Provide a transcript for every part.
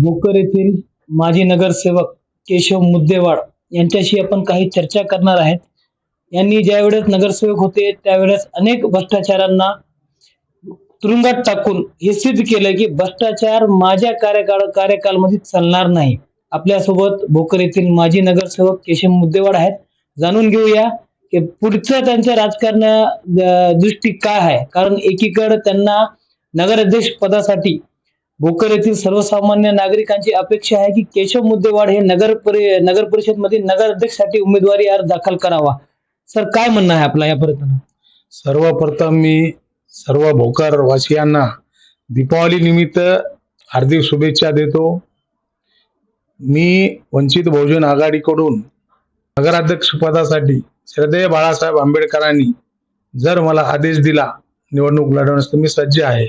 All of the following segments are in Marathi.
भोकर येथील माजी नगरसेवक केशव मुद्देवाड यांच्याशी आपण काही चर्चा करणार आहेत. यांनी ज्या वेळेस नगरसेवक होते त्यावेळेस अनेक भ्रष्टाचारांना तुरुंगात टाकून हे सिद्ध केलं की भ्रष्टाचार माझ्या कार्यकाळ कार्यकालमध्ये चालणार नाही. आपल्यासोबत भोकर येथील माजी नगरसेवक केशव मुद्देवाड आहेत. जाणून घेऊया की पुढचं त्यांच्या राजकारण दृष्टी काय आहे. कारण एकीकडे त्यांना नगराध्यक्ष पदासाठी भोकर येथील सर्वसामान्य नागरिकांची अपेक्षा आहे की केशव मुद्देवाड हे नगर परि नगर परिषदमध्ये नगराध्यक्षसाठी उमेदवारी अर्ज दाखल करावा. सर काय म्हणणं आहे आपला या प्रयत्न सर्वप्रथम मी सर्व भोकर वासियांना दीपावली निमित्त हार्दिक शुभेच्छा देतो. मी वंचित बहुजन आघाडीकडून नगराध्यक्ष पदासाठी श्रद्धेय बाळासाहेब आंबेडकरांनी जर मला आदेश दिला निवडणूक लढवण्यास तर मी सज्ज आहे.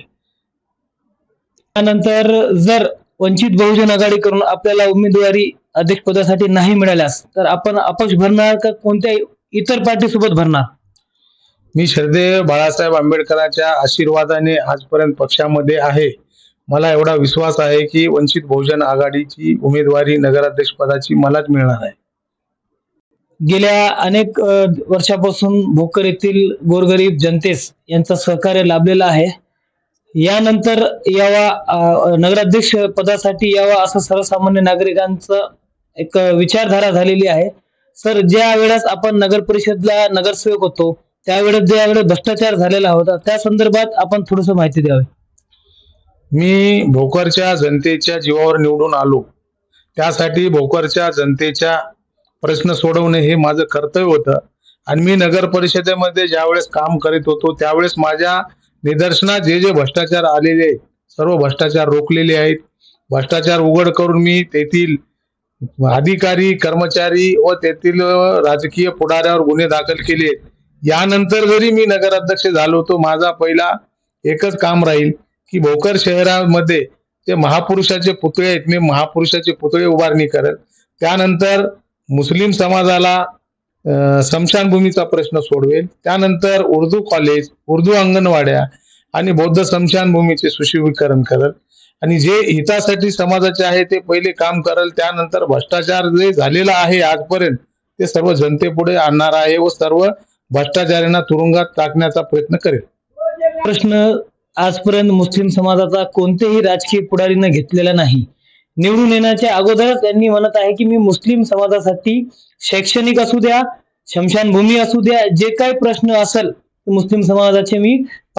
त्यानंतर जर वंचित बहुजन आघाडीकडून आपल्याला उमेदवारी अध्यक्ष पदासाठी नाही मिळाल्यास तर आपण अपक्ष भरणार का कोणत्या इतर पार्टी सोबत भरणार? मी श्रद्धेय बाळासाहेब आंबेडकरांच्या आशीर्वादाने आजपर्यंत पक्षामध्ये आहे. मला एवढा विश्वास आहे की वंचित बहुजन आघाडीची उमेदवारी नगराध्यक्ष पदाची मलाच मिळणार आहे गेल्या अनेक वर्षापासून भोकर येथील गोरगरीब जनतेस यांचं सहकार्य लाभलेलं आहे. यानंतर यावा नगराध्यक्ष पदासाठी यावा असं सर्वसामान्य नागरिकांचं एक विचारधारा झालेली आहे. सर ज्या वेळेस आपण नगर परिषदला नगरसेवक होतो त्यावेळेस ज्यावेळेस भ्रष्टाचार झालेला होता त्या संदर्भात आपण थोडस माहिती द्यावी. मी भोकरच्या जनतेच्या जीवावर निवडून आलो. त्यासाठी भोकरच्या जनतेच्या प्रश्न सोडवणे हे माझं कर्तव्य होतं. आणि मी नगर परिषदेमध्ये ज्यावेळेस काम करीत होतो त्यावेळेस माझ्या निदर्शनात जे जे भ्रष्टाचार आलेले आहेत सर्व भ्रष्टाचार रोखलेले आहेत भ्रष्टाचार उघड करून मी तेथील अधिकारी कर्मचारी व तेथील राजकीय पुढाऱ्यावर गुन्हे दाखल केले आहेत. यानंतर जरी मी नगराध्यक्ष झालो तो माझा पहिला एकच काम राहील की भोकर शहरामध्ये जे महापुरुषाचे पुतळे आहेत मी महापुरुषाचे पुतळे उभारणी करत त्यानंतर मुस्लिम समाजाला स्मशानभूमीचा प्रश्न सोडवेल. त्यानंतर उर्दू कॉलेज उर्दू अंगणवाड्या आणि बौद्ध स्मशानभूमीचे सुशोभीकरण करेल. आणि जे हितासाठी समाजाचे आहे ते पहिले काम करल. त्यानंतर भ्रष्टाचार जे झालेला आहे आजपर्यंत ते सर्व जनतेपुढे आणणार आहे व सर्व भ्रष्टाचाऱ्यांना तुरुंगात टाकण्याचा प्रयत्न करेल. प्रश्न आजपर्यंत मुस्लिम समाजाचा कोणतेही राजकीय पुढारीनं घेतलेला नाही. निवडून येण्याच्या अगोदरच त्यांनी म्हणत आहे की मी मुस्लिम समाजासाठी शैक्षणिक असू द्या शमशानभूमी असू द्या जे काही प्रश्न असेल मुस्लिम समाजाचे मी